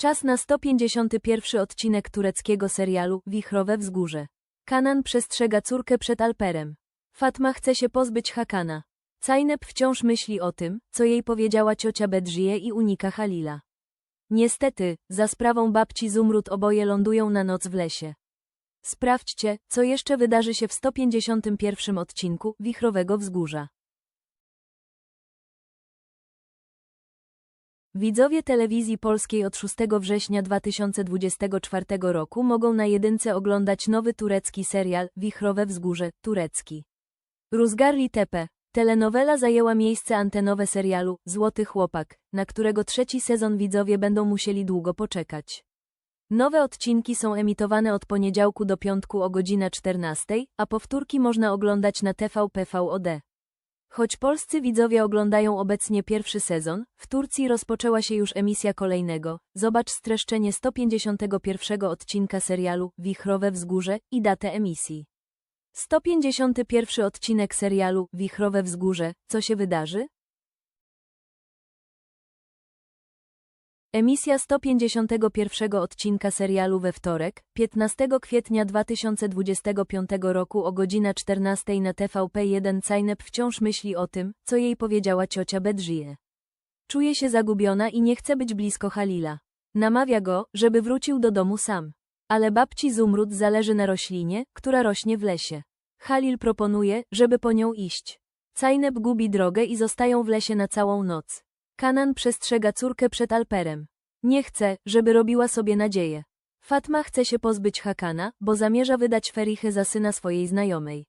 Czas na 151 odcinek tureckiego serialu Wichrowe Wzgórze. Kanan przestrzega córkę przed Alperem. Fatma chce się pozbyć Hakana. Cajnep wciąż myśli o tym, co jej powiedziała ciocia Bedrije i unika Halila. Niestety, za sprawą babci Zumrud oboje lądują na noc w lesie. Sprawdźcie, co jeszcze wydarzy się w 151 odcinku Wichrowego Wzgórza. Widzowie telewizji polskiej od 6 września 2024 roku mogą na jedynce oglądać nowy turecki serial Wichrowe Wzgórze, turecki. Ruzgarli Tepe. Telenowela zajęła miejsce antenowe serialu Złoty Chłopak, na którego trzeci sezon widzowie będą musieli długo poczekać. Nowe odcinki są emitowane od poniedziałku do piątku o godzina 14, a powtórki można oglądać na TVP VOD. Choć polscy widzowie oglądają obecnie pierwszy sezon, w Turcji rozpoczęła się już emisja kolejnego. Zobacz streszczenie 151 odcinka serialu Wichrowe Wzgórze i datę emisji. 151 odcinek serialu Wichrowe Wzgórze. Co się wydarzy? Emisja 151 odcinka serialu we wtorek, 15 kwietnia 2025 roku o godzina 14 na TVP1 Cajnep wciąż myśli o tym, co jej powiedziała ciocia Bedrije. Czuje się zagubiona i nie chce być blisko Halila. Namawia go, żeby wrócił do domu sam. Ale babci Zumrud zależy na roślinie, która rośnie w lesie. Halil proponuje, żeby po nią iść. Cajnep gubi drogę i zostają w lesie na całą noc. Kanan przestrzega córkę przed Alperem. Nie chce, żeby robiła sobie nadzieję. Fatma chce się pozbyć Hakana, bo zamierza wydać Ferichy za syna swojej znajomej.